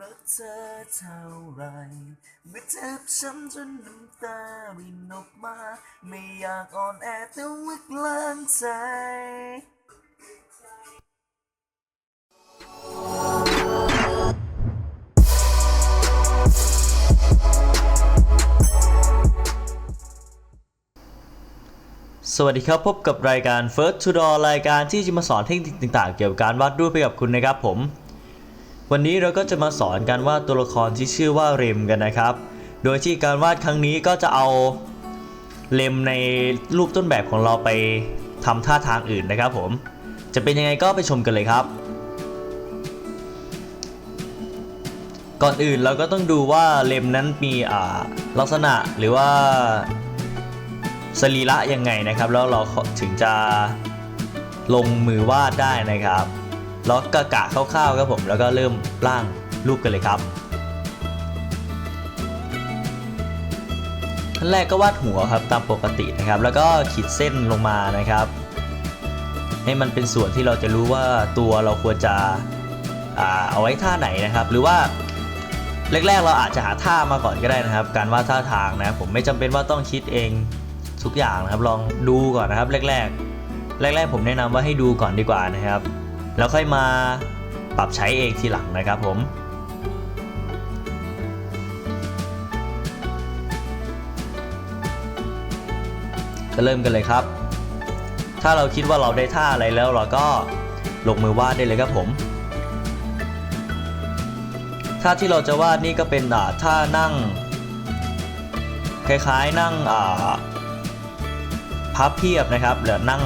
รักเธอเท่าไรเมื่อเจ็บช้ำจนน้ำตารินออกมา ไม่อยากอ่อนแอแต่ว่ากลางใจสวัสดีครับพบกับรายการ First to Draw รายการที่จะมาสอนเทคนิคต่างๆ เกี่ยวกับการวาดรูปให้กับคุณนะครับผม วันนี้เราก็จะมาสอนการวาดตัวละครที่ชื่อว่าเรมกันนะครับ โดยที่การวาดครั้งนี้ก็จะเอาเลมในรูปต้นแบบของเราไปทำท่าทางอื่นนะครับผม จะเป็นยังไงก็ไปชมกันเลยครับ ก่อนอื่นเราก็ต้องดูว่าเลมนั้นมีอ่าลักษณะหรือว่าสรีระยังไงนะครับ แล้วเราถึงจะลงมือวาดได้นะครับ แล้วกะกะคร่าวๆครับผมแล้วก็เริ่มร่างรูปกันเลยครับขั้นแรกก็วาดหัวครับตามปกตินะครับ แล้วก็ขีดเส้นลงมานะครับ ให้มันเป็นส่วนที่เราจะรู้ว่าตัวเราควรจะอเอาไว้ท่าไหนนะครับ หรือว่าแรกๆเราอาจจะหาท่ามาก่อนก็ได้นะครับ การวาดท่าทางนะผมไม่จำเป็นว่าต้องคิดเองทุกอย่างนะครับ ลองดูก่อนนะครับ แรกๆ แรก ๆ ผมแนะนำว่าให้ดูก่อนดีกว่านะครับ แล้วค่อยมาปรับใช้เองทีหลังนะครับผมก็เริ่มกันเลยครับ ถ้าเราคิดว่าเราได้ท่าอะไรแล้วเราก็ลงมือวาดได้เลยครับผมท่าที่เราจะวาดนี่ก็เป็นท่านั่ง คล้ายๆนั่งพับเพียบนะครับหรือนั่ง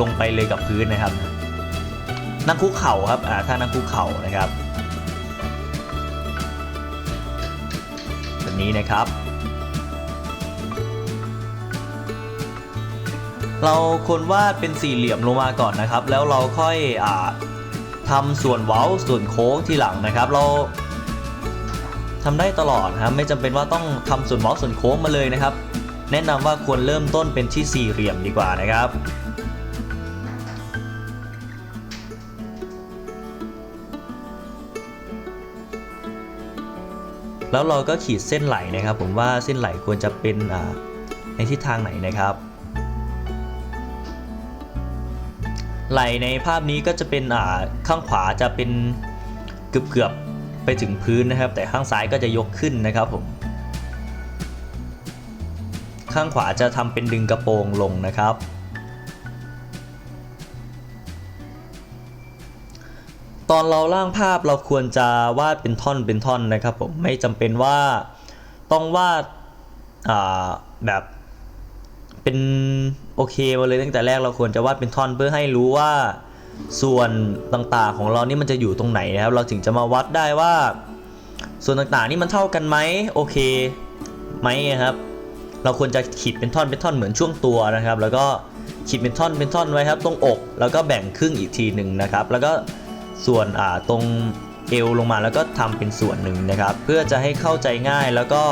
ลงไปเลยกับพื้นนะครับ นั่งคุกเข่าครับอ่าท่านั่งคุกเข่านะครับแบบนี้นะครับ เราควรวาดเป็นสี่เหลี่ยมลงมาก่อนนะครับ แล้วเราค่อยอ่าทำส่วนเว้าส่วนโค้งทีหลังนะครับ เราทำได้ตลอดนะครับไม่จำเป็นว่าต้องทำส่วนเว้าส่วนโค้งมาเลยนะครับ แนะนำว่าควรเริ่มต้นเป็นที่สี่เหลี่ยมดีกว่านะครับ แล้วเราก็ขีดเส้นไหลนะครับ ผมว่าเส้นไหลควรจะเป็นในทิศทางไหนนะครับ ไหลในภาพนี้ก็จะเป็นอ่าข้างขวาจะเป็นเกือบๆไปถึงพื้นนะครับ แต่ข้างซ้ายก็จะยกขึ้นนะครับผมข้างขวาจะทำเป็นดึงกระโปรงลงนะครับ ตอนเราร่างภาพเราควรจะวาดเป็นท่อนเป็นท่อนนะครับผมไม่จำเป็นว่าต้องวาดแบบเป็นโอเคมาเลยตั้งแต่แรกเราควรจะวาดเป็นท่อนเพื่อให้รู้ว่าส่วนต่างๆของเรานี่มันจะอยู่ตรงไหนนะครับ เราถึงจะมาวัดได้ว่า ส่วนต่างๆนี่มันเท่ากันไหมโอเคไหมครับ เราควรจะขีดเป็นท่อนเป็นท่อนเหมือนช่วงตัวนะครับ แล้วก็ขีดเป็นท่อนเป็นท่อนไว้ครับ ตรงอก แล้วก็แบ่งครึ่งอีกทีหนึ่งนะครับ แล้วก็ ส่วนตรงเอวลงมาแล้วก็ทำเป็นส่วนหนึ่งนะครับ เพื่อจะให้เข้าใจง่ายแล้วก็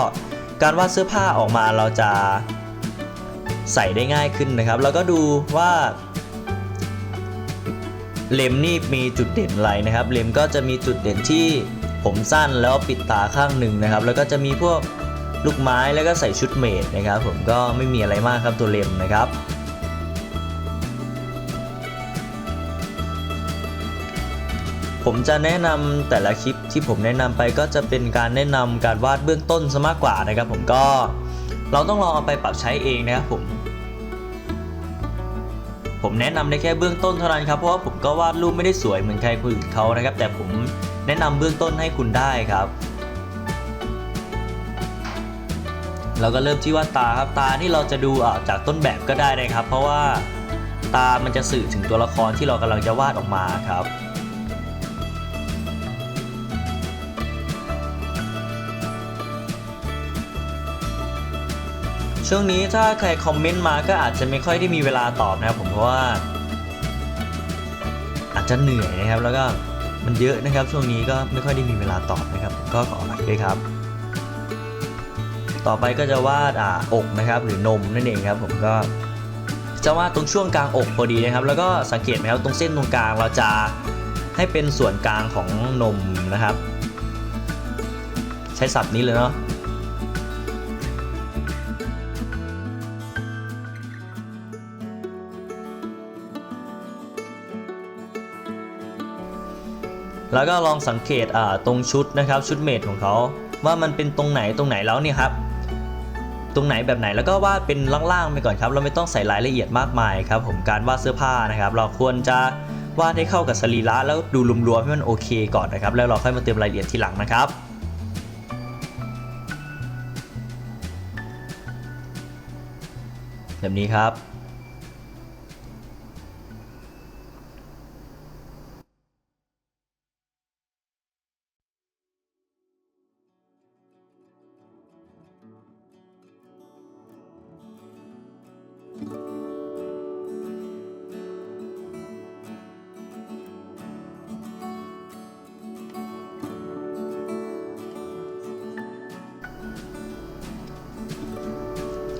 การวาดเสื้อผ้าออกมาเราจะใส่ได้ง่ายขึ้นนะครับ แล้วก็ดูว่าเล็มนี่มีจุดเด่นอะไรนะครับ เล็มก็จะมีจุดเด่นที่ผมสั้นแล้วปิดตาข้างหนึ่งนะครับ แล้วก็จะมีพวกลูกไม้แล้วก็ใส่ชุดเมดนะครับ ผมก็ไม่มีอะไรมากครับตัวเลมนะครับ ผมจะแนะนำแต่ละคลิปที่ผมแนะนำไปก็จะเป็นการแนะนำการวาดเบื้องต้นซะมากกว่านะครับ ผมก็เราต้องลองเอาไปปรับใช้เองนะครับผม ผมแนะนำได้แค่เบื้องต้นเท่านั้นครับเพราะว่าผมก็วาดรูปไม่ได้สวยเหมือนใครคนอื่นเขานะครับ แต่ผมแนะนำเบื้องต้นให้คุณได้ครับ เราก็เริ่มที่ว่าตาครับตาที่เราจะดูจากต้นแบบก็ได้นะครับ เพราะว่าตามันจะสื่อถึงตัวละครที่เรากำลังจะวาดออกมาครับ ช่วงนี้ถ้าใครคอมเมนต์มาก็อาจจะไม่ค่อยได้มีเวลาตอบนะครับผมเพราะว่า อาจจะเหนื่อยนะครับ แล้วก็มันเยอะนะครับ ช่วงนี้ก็ไม่ค่อยได้มีเวลาตอบนะครับ ก็ขออภัยด้วยครับ ต่อไปก็จะวาดอ่าอกนะครับ หรือนมนั่นเองครับ ผมก็จะวาดตรงช่วงกลางอกพอดีนะครับ แล้วก็สังเกตไหมครับตรงเส้นตรงกลางเราจะให้เป็นส่วนกลางของนมนะครับ ใช้ศัพท์นี้เลยเนาะ แล้วก็ลองสังเกตตรงชุดนะครับชุดเมดของเขาว่ามันเป็นตรงไหนตรงไหนแล้วเนี่ยครับ ตรงไหนแบบไหนแล้วก็วาดเป็นล่างๆไปก่อนครับ เราไม่ต้องใส่รายละเอียดมากมายครับผมการวาดเสื้อผ้านะครับ เราควรจะวาดให้เข้ากับสรีระแล้วดูรวมๆให้มันโอเคก่อนนะครับ แล้วเราค่อยมาเติมรายละเอียดทีหลังนะครับแบบนี้ครับ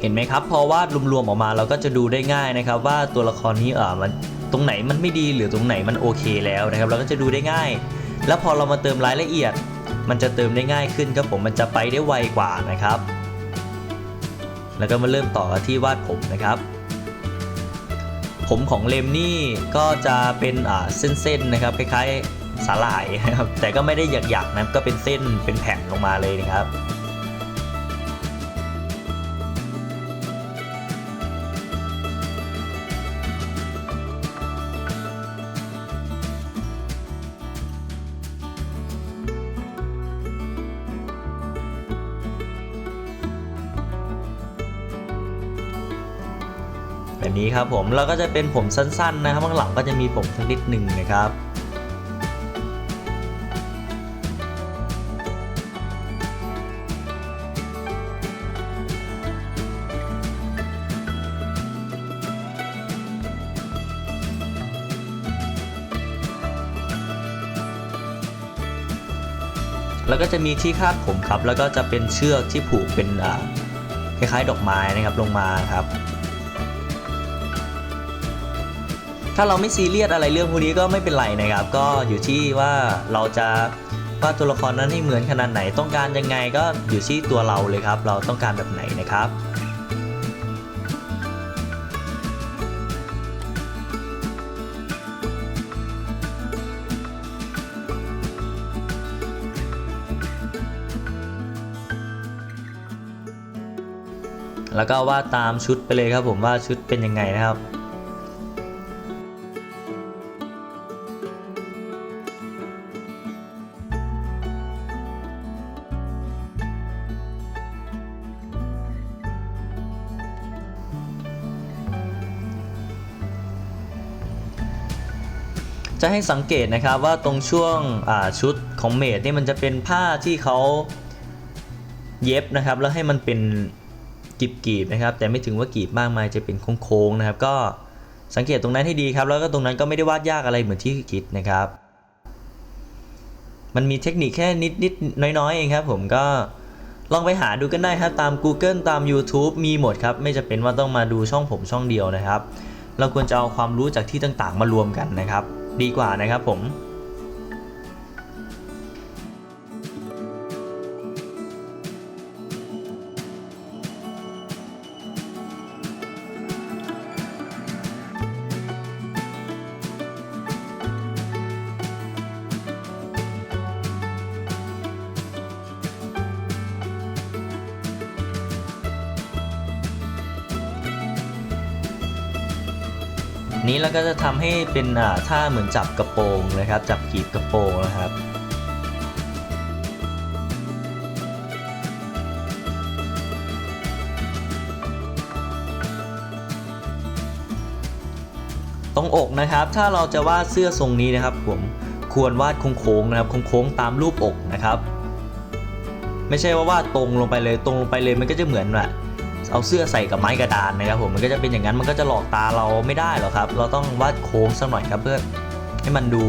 เห็นไหมครับ พอวาดรวมๆออกมาเราก็จะดูได้ง่ายนะครับ ว่าตัวละครนี้เออมันตรงไหนมันไม่ดีหรือตรงไหนมันโอเคแล้วนะครับ เราก็จะดูได้ง่าย แล้วพอเรามาเติมรายละเอียด มันจะเติมได้ง่ายขึ้นครับผมมันจะไปได้ไวกว่านะครับ แล้วก็มาเริ่มต่อที่วาดผมนะครับ ผมของเลมนี่ก็จะเป็นอ่าเส้นๆนะครับคล้ายๆสาหร่ายนะครับแต่ก็ไม่ได้หยักๆนะก็เป็นเส้นเป็นแผ่นลงมาเลยนะครับ นี้ครับผมแล้วก็จะเป็นผมสั้นๆนะครับข้างหลังก็จะมีผมสักนิดหนึ่งนะครับแล้วก็จะมีที่คาดผมครับ แล้วก็จะเป็นเชือกที่ผูกเป็นคล้ายๆดอกไม้นะครับลงมาครับ ถ้าเราไม่ซีเรียสอะไรเรื่องพวกนี้ก็ไม่เป็นไรนะครับ ก็อยู่ที่ว่าเราจะวาดตัวละครนั้นให้เหมือนขนาดไหนต้องการยังไงก็อยู่ที่ตัวเราเลยครับ เราต้องการแบบไหนนะครับแล้วก็วาดตามชุดไปเลยครับผมว่าชุดเป็นยังไงนะครับ จะให้สังเกตนะครับว่าตรงช่วงชุดของเมดนี่มันจะเป็นผ้าที่เขาเย็บนะครับ แล้วให้มันเป็นกีบๆนะครับ แต่ไม่ถึงว่ากีบมากมายจะเป็นโค้งๆนะครับ ก็สังเกตตรงนั้นให้ดีครับ แล้วก็ตรงนั้นก็ไม่ได้วาดยากอะไรเหมือนที่คิดนะครับ มันมีเทคนิคแค่นิดๆน้อยๆเองครับ ผมก็ลองไปหาดูกันได้ครับตาม Google ตาม YouTube มีหมดครับ ไม่จะเป็นว่าต้องมาดูช่องผมช่องเดียวนะครับ เราควรจะเอาความรู้จากที่ต่างๆ มารวมกันนะครับ ดีกว่านะครับผม นี้เราก็จะทำให้เป็นท่าเหมือนจับกระโปรงนะครับ จับกีบกระโปรงนะครับตรงอกนะครับ ถ้าเราจะวาดเสื้อทรงนี้นะครับ ผมควรวาดโค้งๆนะครับโค้งๆตามรูปอกนะครับ ไม่ใช่ว่าวาดตรงลงไปเลยตรงลงไปเลยมันก็จะเหมือนแบบ เอาเสื้อใส่กับไม้กระดานนะครับผมมันก็จะเป็นอย่างนั้นมันก็จะหลอกตาเราไม่ได้หรอกครับ เราต้องวาดโค้งสักหน่อยครับเพื่อให้มันดู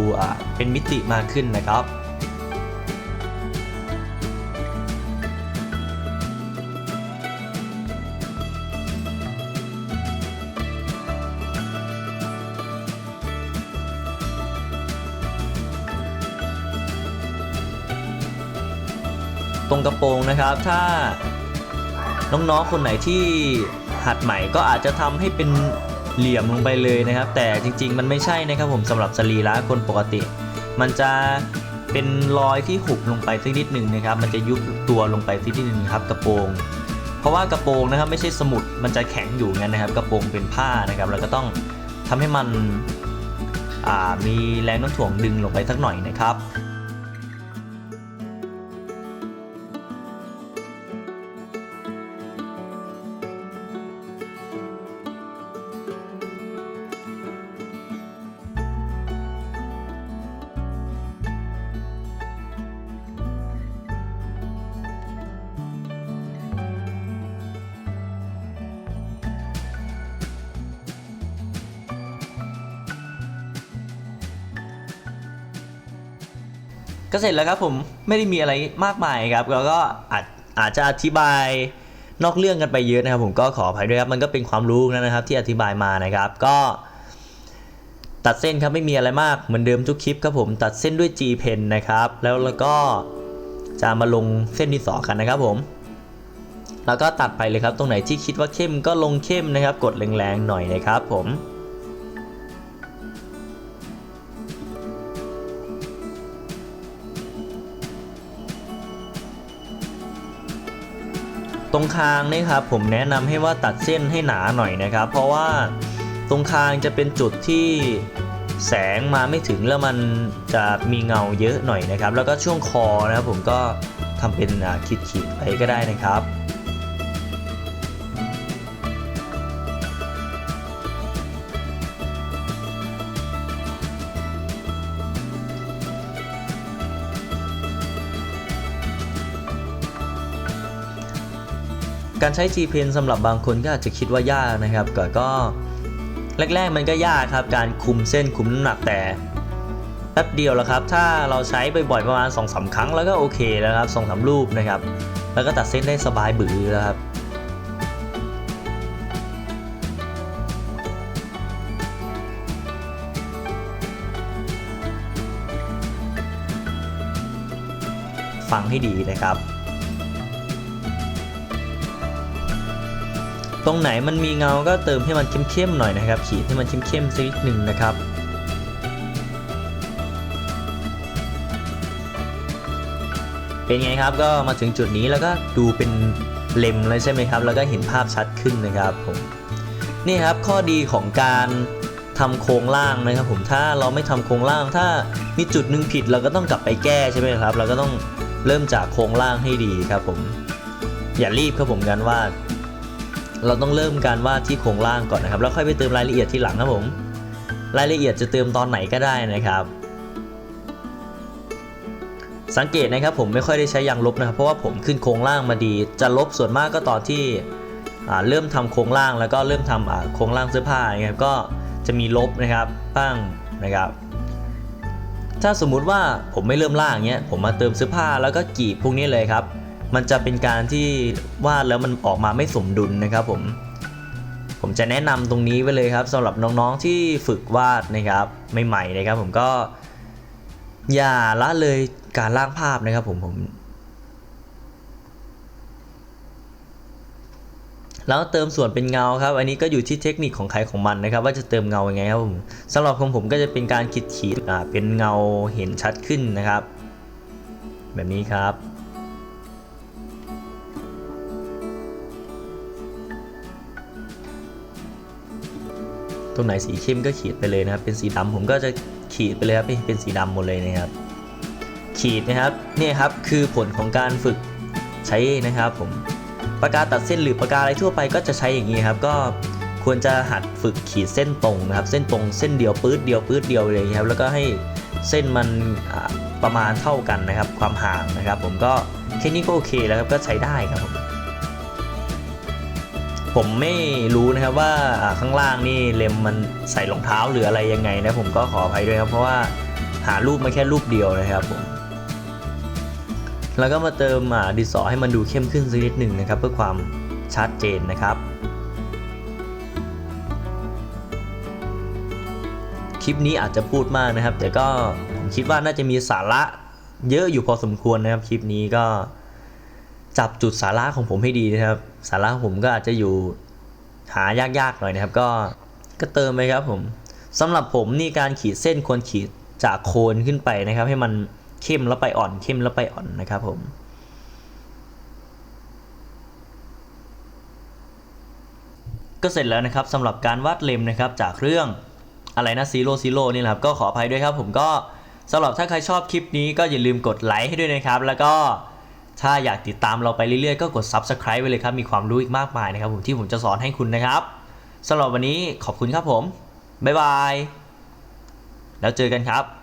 เป็นมิติมากขึ้นนะครับตรงกระโปรงนะครับ ถ้า น้องๆคนไหนที่หัดใหม่ก็อาจจะทำให้เป็นเหลี่ยมลงไปเลยนะครับ แต่จริงๆ มันไม่ใช่นะครับผมสำหรับสรีระคนปกติ มันจะเป็นรอยที่หุบลงไปสักนิดหนึ่งนะครับ มันจะยุบตัวลงไปสักนิดหนึ่งครับกระโปรง เพราะว่ากระโปรงนะครับไม่ใช่สมุดมันจะแข็งอยู่งั้นนะครับ กระโปรงเป็นผ้านะครับเราก็ต้องทำให้มันมีแรงโน้มถ่วงดึงลงไปสักหน่อยนะครับ ก็เสร็จแล้วครับผมไม่ได้มีอะไรมากมายครับแล้วก็อาจอาจจะอธิบายนอกเรื่องกันไปเยอะนะครับ ผมก็ขออภัยด้วยครับมันก็เป็นความรู้นะครับ ที่อธิบายมานะครับก็ตัดเส้นครับไม่มีอะไรมากเหมือนเดิมทุกคลิปครับผมตัดเส้นด้วย G Pen นะครับ แล้วแล้วก็จะมาลงเส้นที่สอกันนะครับผม แล้วก็ตัดไปเลยครับตรงไหนที่คิดว่าเข้มก็ลงเข้มนะครับ กดแรงๆหน่อยนะครับผม ตรงคางนี่ครับผมแนะนำให้ว่าตัดเส้นให้หนาหน่อยนะครับ เพราะว่าตรงคางจะเป็นจุดที่แสงมาไม่ถึงแล้วมันจะมีเงาเยอะหน่อยนะครับ แล้วก็ช่วงคอนะครับผมก็ทำเป็นขีดๆไปก็ได้นะครับ การใช้ G Pen สำหรับบางคนก็อาจจะคิดว่ายากนะครับก็ก็แรกๆมันก็ยากครับ การคุมเส้นคุมน้ำหนักแต่แป๊บเดียวแล้วครับ ถ้าเราใช้บ่อยๆประมาณ2-3ครั้งแล้วก็โอเคแล้วครับ2-3รูปนะครับ แล้วก็ตัดเส้นได้สบายบือแล้วครับฟังให้ดีนะครับ ตรงไหนมันมีเงาก็เติมให้มันเข้มๆหน่อยนะครับ ขีดให้มันเข้มๆสักนิดหนึ่งนะครับเป็นไงครับก็มาถึงจุดนี้แล้วก็ดูเป็นเล็มเลยใช่ไหมครับ แล้วก็เห็นภาพชัดขึ้นนะครับผมนี่ครับข้อดีของการทำโครงล่างนะครับ ผมถ้าเราไม่ทำโครงล่าง ถ้ามีจุดหนึ่งผิดเราก็ต้องกลับไปแก้ใช่ไหมครับ เราก็ต้องเริ่มจากโครงล่างให้ดีครับ ผม อย่ารีบครับผมกันว่า เราต้องเริ่มการวาดที่โครงล่างก่อนนะครับ แล้วค่อยไปเติมรายละเอียดทีหลังครับผม รายละเอียดจะเติมตอนไหนก็ได้นะครับ สังเกตนะครับผมไม่ค่อยได้ใช้ยางลบนะครับ เพราะว่าผมขึ้นโครงล่างมาดี จะลบส่วนมากก็ตอนที่เริ่มทำโครงล่างแล้วก็เริ่มทำโครงล่างเสื้อผ้านะครับก็จะมีลบนะครับบ้างนะครับ ถ้าสมมุติว่าผมไม่เริ่มล่างเนี้ยผมมาเติมเสื้อผ้าแล้วก็กีบพวกนี้เลยครับ มันจะเป็นการที่วาดแล้วมันออกมาไม่สมดุลนะครับผม ผมจะแนะนำตรงนี้ไว้เลยครับสำหรับน้องๆที่ฝึกวาดนะครับใหม่ๆนะครับ ผมก็ อย่าละเลยการร่างภาพนะครับ ผมผมแล้วเติมส่วนเป็นเงาครับ อันนี้ก็อยู่ที่เทคนิคของใครของมันนะครับ ว่าจะเติมเงายังไงครับผมสำหรับของผมก็จะเป็นการขีดขีดเป็นเงาเห็นชัดขึ้นนะครับ แบบนี้ครับ ตรงไหนสีเข้มก็ขีดไปเลยนะครับ เป็นสีดำผมก็จะขีดไปเลยครับเป็นสีดำหมดเลยนะครับ ขีดนะครับนี่ครับคือผลของการฝึกใช้นะครับ ผมปากกาตัดเส้นหรือปากกาอะไรทั่วไปก็จะใช้อย่างนี้ครับ ก็ควรจะหัดฝึกขีดเส้นตรงนะครับ เส้นตรงเส้นเดียวปื๊ดเดียวปื๊ดเดียวเลยครับ แล้วก็ให้เส้นมันประมาณเท่ากันนะครับ ความห่างนะครับ ผมก็แค่นี้ก็โอเคแล้วครับก็ใช้ได้ครับผม ผมไม่รู้นะครับว่าข้างล่างนี่เลมมันใส่รองเท้าหรืออะไรยังไงนะผมก็ขออภัยด้วยครับเพราะว่าหารูปมาแค่รูปเดียวนะครับผมแล้วก็มาเติมดินสอให้มันดูเข้มขึ้นสักนิดหนึ่งนะครับ เพื่อความชัดเจนนะครับ คลิปนี้อาจจะพูดมากนะครับ แต่ก็ผมคิดว่าน่าจะมีสาระเยอะอยู่พอสมควรนะครับคลิปนี้ก็ จับจุดสาระของผมให้ดีนะครับ สาระผมก็อาจจะอยู่หายากๆหน่อยนะครับ ก็ก็เติมไปครับผมสำหรับผมนี่การขีดเส้นควรขีดจากโคนขึ้นไปนะครับ ให้มันเข้มแล้วไปอ่อนเข้มแล้วไปอ่อนนะครับผมก็เสร็จแล้วนะครับสำหรับการวาดเล็มนะครับจากเรื่องอะไรนะซีโร่ซีโร่นี่แหละครับก็ขออภัยด้วยครับผมก็สำหรับถ้าใครชอบคลิปนี้ก็อย่าลืมกดไลค์ให้ด้วยนะครับ แล้วก็ ถ้าอยากติดตามเราไปเรื่อยๆ ก็กด Subscribe ไว้เลยครับ มีความรู้อีกมากมายนะครับผมที่ผมจะสอนให้คุณนะครับสำหรับวันนี้ขอบคุณครับผม บ๊ายบาย แล้วเจอกันครับ